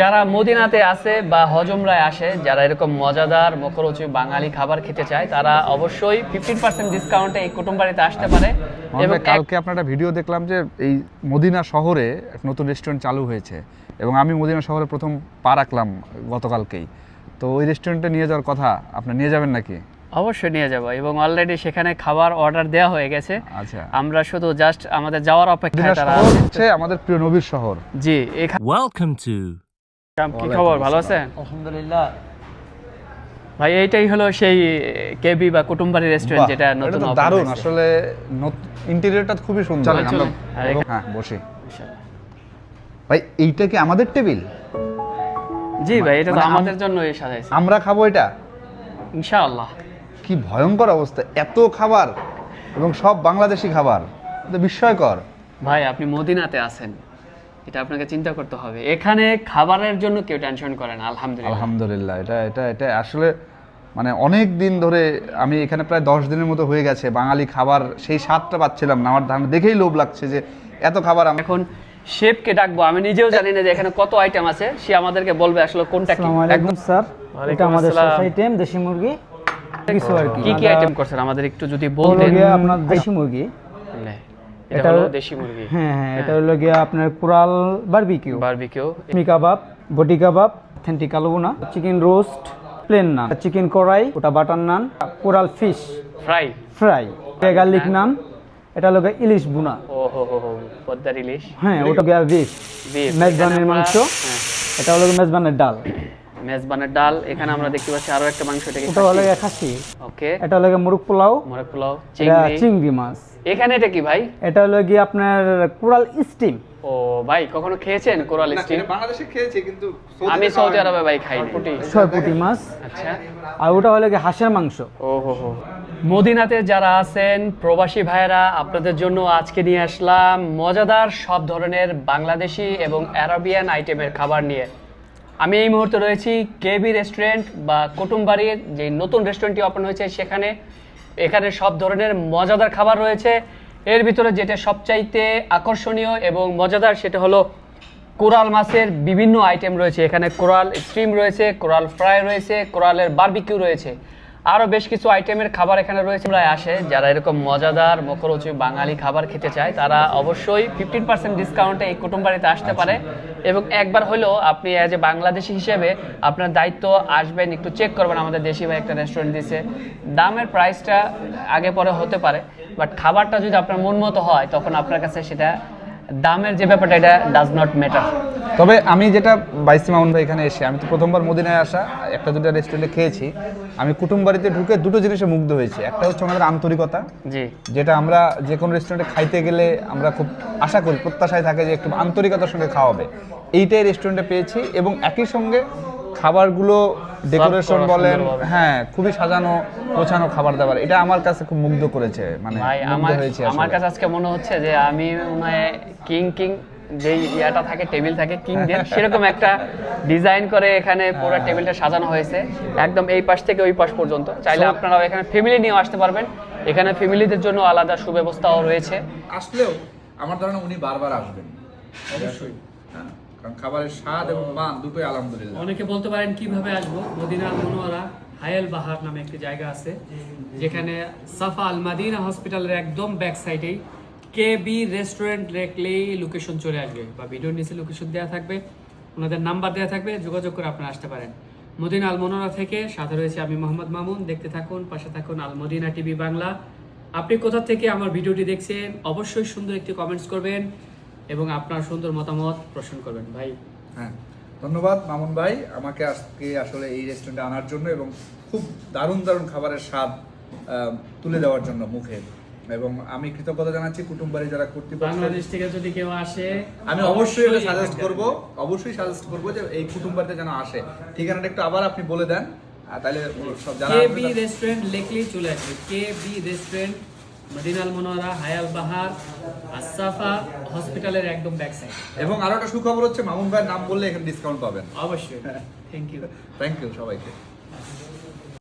যারা মদিনাতে আছে বা হজমরায় আসে যারা এরকম মজাদার মুখরোচক বাঙালি খাবার খেতে চায় তারা অবশ্যই ফিফটিন পার্সেন্ট ডিসকাউন্টে এই কুটুমবাড়িতে আসতে পারে। এবং কালকে আপনার একটা ভিডিও দেখলাম যে এই মদিনা শহরে একটা নতুন রেস্টুরেন্ট চালু হয়েছে। এবং আমি মদিনা শহরে প্রথম পা রাখলাম গতকালকেই। তো ওই রেস্টুরেন্টে নিয়ে যাওয়ার কথা আপনি নিয়ে যাবেন নাকি? অবশ্যই নিয়ে যাব এবং অলরেডি সেখানে খাবার অর্ডার দেওয়া হয়ে গেছে। আচ্ছা। আমরা শুধু জাস্ট আমাদের যাওয়ার অপেক্ষায় তারা আছে। হচ্ছে আমাদের প্রিয় নবীর শহর। জি Welcome to কি খবর? ভালো আছেন? আলহামদুলিল্লাহ। ভাই এইটাই হলো সেই কেবি বা কুটুমবাড়ি রেস্টুরেন্ট যেটা নতুন দারুণ। আসলে ইন্টেরিয়রটা খুবই সুন্দর। এখানে- হ্যাঁ বসি। ভাই এইটা কি আমাদের টেবিল? জি ভাই এটা তো মানে আমাদের জন্য সাজাইছে। আমরা খাব এটা? ইনশাআল্লাহ। কি ভয়ঙ্কর অবস্থা। এত খাবার এবং সব বাংলাদেশি খাবার। এটা বিস্ময়কর। ভাই আপনি মদিনাতে আছেন। এটা আপনাকে চিন্তা করতে হবে। এখানে খাবারের জন্য কেউ টেনশন করে না আলহামদুলিল্লাহ। আলহামদুলিল্লাহ এটা এটা এটা আসলে মানে অনেক দিন ধরে আমি এখানে প্রায় দশ দিনের মতো হয়ে গেছে বাঙালি খাবার সেই স্বাদটা পাচ্ছিলাম না। আমার ধারণা দেখেই লোভ লাগছে যে এত খাবার আমি এখন শেফকে ডাকবো আমি নিজেও জানি না যে এখানে কত আইটেম আছে সে আমাদেরকে বলবে আসলে কোনটা কি। আলাইকুম স্যার। এটা আমাদের। আইটেম দেশি মুরগি। কিছু আর কি। কি কি আইটেম করছেন? আমাদের একটু যদি বলতেন। আপনার দেশি মুরগি। এটা হলো দেশি মুরগি। হ্যাঁ হ্যাঁ এটা হলো গিয়ে আপনার কুরাল বারবিকিউ। বারবিকিউ। মি কাবাব বটি কাবাব authentic আলুনা chicken roast plain naan. Chicken kadai ওটা butter naan Corel fish. Fry. Fry. Garlic naan এটা হলো ইলিশ বুনা ও হো হো হো পদ্মার ইলিশ। হ্যাঁ ওটা গিয়ে বিফ। মেজবানের মাংস হ্যাঁ, এটা হলো মেজবানের ডাল। মেজবানের ডাল এখানে আমরা দেখতে পাচ্ছি আরও একটা মাংস এটাকে ওটা হলো খাসি। ওকে। এটা হলো মুরগ পোলাও। মরে পোলাও চিংড়ি। চিংড়ি মাছ। এখানে এটা কি ভাই? এটা হলো গিয়ে আপনার কুরাল স্টিম। ও ভাই কখনো খেয়েছেন কোরাল স্টিম? বাংলাদেশে খেয়েছি কিন্তু আমি সৌদি আরবে ভাই খাইনি। পুঁটি মাছ। আচ্ছা। আর ওটা হলো গিয়ে হাঁসের মাংস। ও হো হো। মদিনাতে যারা আছেন প্রবাসী ভাইরা আপনাদের জন্য আজকে নিয়ে আসলাম মজাদার সব ধরনের বাংলাদেশি এবং অ্যারাবিয়ান আইটেমের খাবার নিয়ে। আমি এই মুহূর্তে রয়েছি কেবি রেস্টুরেন্ট বা কুটুমবাড়ির যে নতুন রেস্টুরেন্টটি ওপেন হয়েছে, সেখানে এখানে সব ধরনের মজাদার খাবার রয়েছে। এর ভিতরে যেটা সবচাইতে আকর্ষণীয় এবং মজাদার সেটা হলো কোরাল মাছের বিভিন্ন আইটেম রয়েছে। এখানে কোরাল স্ট্রিম রয়েছে, কোরাল ফ্রাই রয়েছে, কোরালের বারবিকিউ রয়েছে। আরও বেশ কিছু আইটেমের খাবার এখানে রয়েছে প্রায় আসে। যারা এরকম মজাদার মুখরোচক বাঙালি খাবার খেতে চায় তারা অবশ্যই ফিফটিন পার্সেন্ট ডিসকাউন্টে এই কুটুমবাড়িতে আসতে পারে। এবং একবার হলেও আপনি অ্যাজ এ বাংলাদেশি হিসেবে আপনার দায়িত্ব আসবেন একটু চেক করবেন। আমাদের দেশি ভাই একটা রেস্টুরেন্ট দিছে। দামের প্রাইসটা আগে পরে হতে পারে বাট খাবারটা যদি আপনার মন মতো হয় তখন আপনার কাছে সেটা দামের যে ব্যাপারটা এটা ডাজ নট ম্যাটার তবে আমি যেটা বাইসি মামুন ভাই এখানে এসে আমি তো প্রথমবার মদিনায় আসা একটা দুটো রেস্টুরেন্টে খেয়েছি। আমি কুটুম বাড়িতে ঢুকে দুটো জিনিসে মুগ্ধ হয়েছি। একটা হচ্ছে ওনাদের আন্তরিকতা জি। যেটা আমরা যে কোনো রেস্টুরেন্টে খাইতে গেলে আমরা খুব আশা করি প্রত্যাশায় থাকে যে একটু আন্তরিকতার সঙ্গে খাওয়াবে এইটাই রেস্টুরেন্টে পেয়েছি এবং একই সঙ্গে খাবারগুলো ডেকোরেশন বলেন হ্যাঁ খুবই সাজানো গোছানো খাবার দাবার। এটা আমার কাছে খুব মুগ্ধ করেছে মানে আমার হয়েছে আমার কাছে আজকে মনে হচ্ছে যে আমি মনে হয় কিং কিং যে ইয়াটা থাকে টেবিল থাকে কিং দের সেরকম একটা ডিজাইন করে এখানে পুরো টেবিলটা সাজানো হয়েছে। একদম এই পাশ থেকে ওই পাশ পর্যন্ত। চাইলে আপনারাও এখানে ফ্যামিলি নিয়েও আসতে পারবেন। এখানে ফ্যামিলিদের জন্য আলাদা সুব্যবস্থাও রয়েছে। আসলেও আমার ধারণা উনি বারবার আসবেন। অবশ্যই। হ্যাঁ। কারণ খাবারের স্বাদ এবং মান দুটোই আলহামদুলিল্লাহ। অনেকে বলতে পারেন কীভাবে আসব? মদিনা আল মনোয়ারা হায়াল বাহার নামে একটি জায়গা আছে যেখানে সাফা আল মাদিনা হসপিটালের একদম ব্যাক সাইডেই কে বি রেস্টুরেন্ট লেখলেই লোকেশন চলে আসবে বা ভিডিওর নিচে লোকেশন দেওয়া থাকবে ওনাদের নাম্বার দেওয়া থাকবে যোগাযোগ করে আপনারা আসতে পারেন। মদিনা আল মনোয়ারা থেকে সাথে রয়েছে আমি মোহাম্মদ মামুন দেখতে থাকুন পাশে থাকুন আল মদিনা টিভি বাংলা। আপনি কোথা থেকে আমার ভিডিওটি দেখছেন অবশ্যই সুন্দর একটি কমেন্টস করবেন। এবং আপনার সুন্দর মতামত প্রশ্ন করবেন ভাই। হ্যাঁ ধন্যবাদ মামুন ভাই। আমাকে আজকে আসলে এই রেস্টুরেন্টে আনার জন্য এবং খুব দারুণ দারুণ খাবারের স্বাদ তুলে দেওয়ার জন্য মুখে। এবং আমি কৃতজ্ঞতা জানাচ্ছি কুটুম্বারি যারা কর্তৃপক্ষ বাংলাদেশ থেকে যদি কেউ আসে আমি অবশ্যই এটা সাজেস্ট করব অবশ্যই সাজেস্ট করব যে এই কুটুম্বারিতে যেন আসে। ঠিকানাটা একটু আবার আপনি বলে দেন তাহলে সব যারা কে আসবে বি রেস্টুরেন্ট লেখলেই চলে আসবে। কে বি রেস্টুরেন্ট মদিনাল মনোয়ারা হায়াল বাহার আসাফা হসপিটালের একদম ব্যাক সাইড এবং আরও একটা সুখবর হচ্ছে মামুন ভাইয়ের নাম বললে এখানে ডিসকাউন্ট পাবেন। অবশ্যই। থ্যাংক ইউ থ্যাংক ইউ সবাইকে।